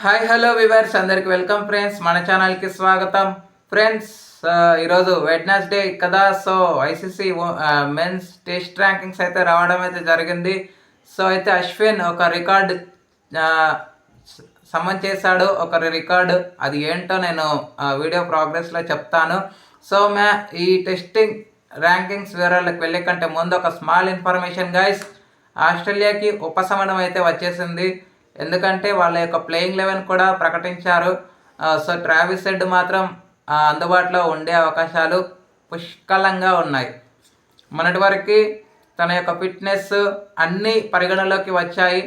Hi hello viewers అందరికి welcome friends మన ఛానల్కి స్వాగతం. ఫ్రెండ్స్ ఈరోజు వెడ్నెస్డే కదా? So ICC men's test rankings అయితే రావడం అయితే జరిగింది. సో అయితే అశ్విన్ ఒక రికార్డ్ సమన్ చేశాడు. ఒక రికార్డు అది ఏంటో నేను ఆ, వీడియో ప్రోగ్రెస్లో చెప్తాను. సో మ్యా ఈ టెస్టింగ్ ర్యాంకింగ్స్ వివరాలకు వెళ్ళే కంటే ముందు ఒక స్మాల్ ఇన్ఫర్మేషన్ గైస్ ఆస్ట్రేలియాకి ఉపశమనం అయితే వచ్చేసింది. ఎందుకంటే వాళ్ళ యొక్క ప్లేయింగ్ లెవెన్ కూడా ప్రకటించారు. సో ట్రావిస్ హెడ్ మాత్రం అందుబాటులో ఉండే అవకాశాలు పుష్కలంగా ఉన్నాయి. మొన్నటి వరకు తన యొక్క ఫిట్నెస్ అన్నీ పరిగణలోకి వచ్చాయి.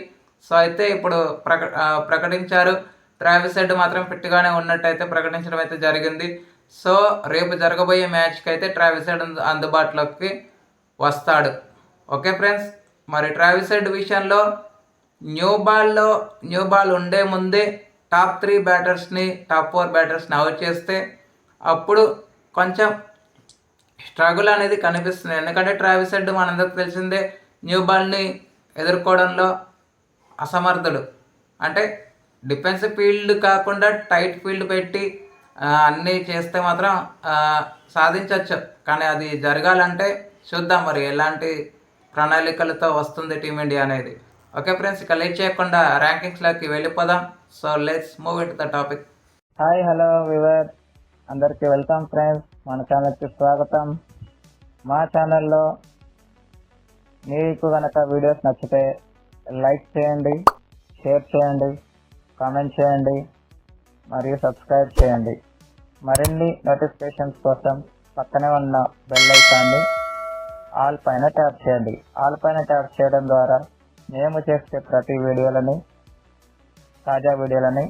సో అయితే ఇప్పుడు ప్రక ప్రకటించారు. ట్రావిస్ హెడ్ మాత్రం ఫిట్గానే ఉన్నట్టయితే ప్రకటించడం అయితే జరిగింది. సో రేపు జరగబోయే మ్యాచ్కి అయితే ట్రావిస్ హెడ్ అందుబాటులోకి వస్తాడు. ఓకే ఫ్రెండ్స్ మరి ట్రావిస్ హెడ్ విషయంలో న్యూ బాల్లో న్యూ బాల్ ఉండే ముందే టాప్ త్రీ బ్యాటర్స్ని టాప్ ఫోర్ బ్యాటర్స్ని అవుట్ చేస్తే అప్పుడు కొంచెం స్ట్రగుల్ అనేది కనిపిస్తుంది. ఎందుకంటే ట్రావిస్ హెడ్ మనందరికి తెలిసిందే న్యూ బాల్ని ఎదుర్కోవడంలో అసమర్థుడు అంటే డిఫెన్స్ ఫీల్డ్ కాకుండా టైట్ ఫీల్డ్ పెట్టి అన్నీ చేస్తే మాత్రం సాధించవచ్చు కానీ అది జరగాలంటే చూద్దాం మరి ఎలాంటి ప్రణాళికలతో వస్తుంది టీమిండియా అనేది. ఓకే ఫ్రెండ్స్ ఇక లేట్ చేయకుండా ర్యాంకింగ్స్లోకి వెళ్ళిపోదాం. So let's move in the topic hi hello viewer అందరికీ వెల్కమ్ ఫ్రెండ్స్ మన ఛానల్కి స్వాగతం. మా ఛానల్లో మీకు కనుక వీడియోస్ నచ్చితే లైక్ చేయండి షేర్ చేయండి కామెంట్ చేయండి మరియు సబ్స్క్రైబ్ చేయండి. మరిన్ని నోటిఫికేషన్స్ కోసం పక్కనే ఉన్న బెల్ ఐకాన్ని ఆల్ పైన ట్యాప్ చేయండి. ఆల్ పైన ట్యాప్ చేయడం ద్వారా మేము చేసే ప్రతి వీడియోలని తాజా వీడియోలని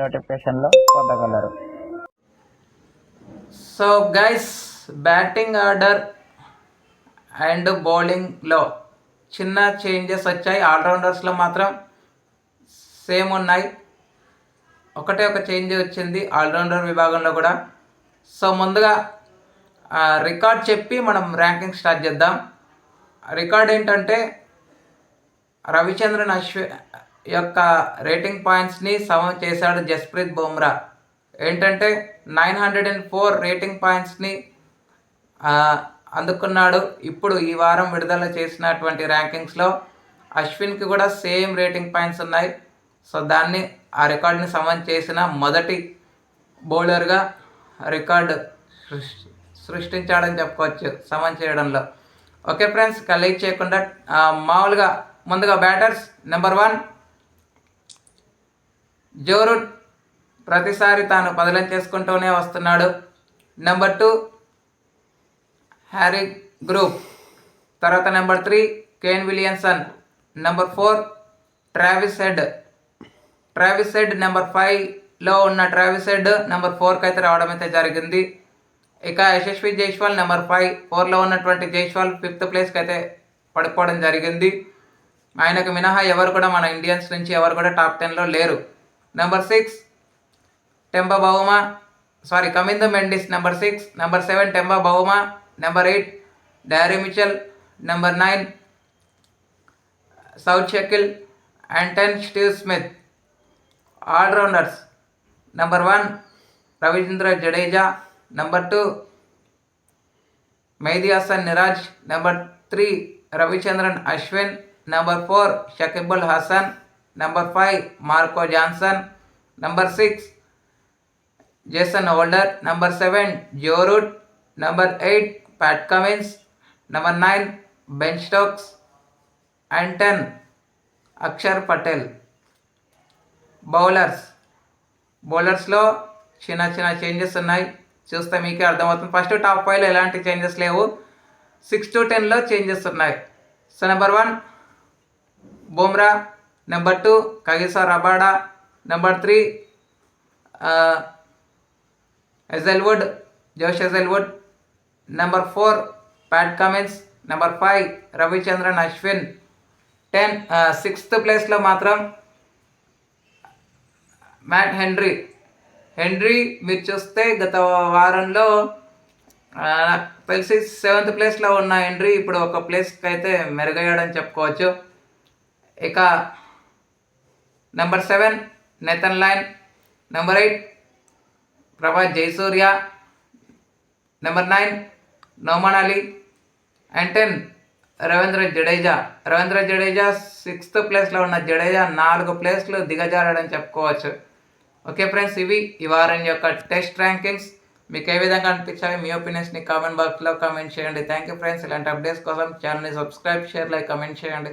నోటిఫికేషన్లో పొందగలరు. So guys batting order and బౌలింగ్లో చిన్న చేంజెస్ వచ్చాయి. ఆల్రౌండర్స్లో మాత్రం సేమ్ ఉన్నాయి. ఒకటే ఒక చేంజ్ వచ్చింది ఆల్రౌండర్ విభాగంలో కూడా. సో ముందుగా రికార్డ్ చెప్పి మనం ర్యాంకింగ్ స్టార్ట్ చేద్దాం. రికార్డ్ ఏంటంటే రవిచంద్రన్ అశ్వి యొక్క రేటింగ్ పాయింట్స్ని సమం చేశాడు జస్ప్రీత్ బుమ్రా. ఏంటంటే nine hundred and four rating పాయింట్స్ని అందుకున్నాడు. ఇప్పుడు ఈ వారం విడుదల చేసినటువంటి ర్యాంకింగ్స్లో అశ్విన్కి కూడా సేమ్ రేటింగ్ పాయింట్స్ ఉన్నాయి. సో దాన్ని ఆ రికార్డుని సమం చేసిన మొదటి బౌలర్గా రికార్డు సృష్టించాడని చెప్పుకోవచ్చు సమన్ చేయడంలో. ఓకే ఫ్రెండ్స్ కలెక్ట్ చేయకుండా మామూలుగా ముందుగా బ్యాటర్స్ నెంబర్ వన్ జోరుట్ ప్రతిసారి తాను పదలం చేసుకుంటూనే వస్తున్నాడు. నెంబర్ టూ హ్యారీ గ్రూప్ తర్వాత number three Kane Williamson number four Travis Head Travis Head number ఫైవ్లో ఉన్న ట్రావిస్ హెడ్ నెంబర్ ఫోర్కి అయితే రావడం అయితే జరిగింది. ఇక యశస్వి జైస్వాల్ నెంబర్ ఫైవ్ ఫోర్లో ఉన్నటువంటి జైస్వాల్ ఫిఫ్త్ ప్లేస్కి అయితే పడిపోవడం జరిగింది. ఆయనకు మినహా ఎవరు కూడా మన ఇండియన్స్ నుంచి ఎవరు కూడా టాప్ టెన్లో లేరు. Number six Temba Bavuma sorry Kamindu Mendis number six number seven Temba Bavuma number eight Daryl Mitchell number nine Saud Shakeel and ten Steve Smith allrounders number one Ravindra Jadeja number two Mehidy Hasan Miraz number three Ravichandran Ashwin number four Shakibul Hasan number five Marco Jansen number six Jason Holder number seven Joe Root number eight Pat Cummins number nine Ben Stokes and ten Axar Patel bowlers బౌలర్స్లో చిన్న చిన్న changes ఉన్నాయి. చూస్తే మీకే అర్థమవుతుంది. First top ఫైవ్లో ఎలాంటి changes లేవు. Six to టెన్లో చేంజెస్ ఉన్నాయి. So number one Bumrah. Number two Kagiso Rabada number three Hazlewood Josh Hazlewood number four Pat Cummins number five Ravichandran Ashwin ten sixth ప్లేస్లో మాత్రం మ్యాట్ హెన్రీ హెన్రీ మీరు చూస్తే గత వారంలో నాకు తెలిసి సెవెంత్ ప్లేస్లో ఉన్న హెన్రీ ఇప్పుడు ఒక ప్లేస్కి అయితే మెరుగయ్యాడని చెప్పుకోవచ్చు. ఇక number seven Nathan Lyon. Number eight Prabath Jayasuriya. Number nine Noman Ali. And ten Ravindra Jadeja. Ravindra Jadeja sixth ప్లేస్లో ఉన్న జడేజా నాలుగు ప్లేస్లు దిగజారాడని చెప్పుకోవచ్చు. ఓకే ఫ్రెండ్స్ ఇవి ఈ వారం యొక్క టెస్ట్ ర్యాంకింగ్స్. మీకు ఏ విధంగా అనిపించాయి? మీ ఒపీనియన్స్ని కామెంట్ బాక్స్లో కామెంట్ చేయండి. Thank you friends. ఇలాంటి అప్డేట్స్ కోసం ఛానల్ని సబ్స్క్రైబ్ షేర్ లైక్ కామెంట్ చేయండి.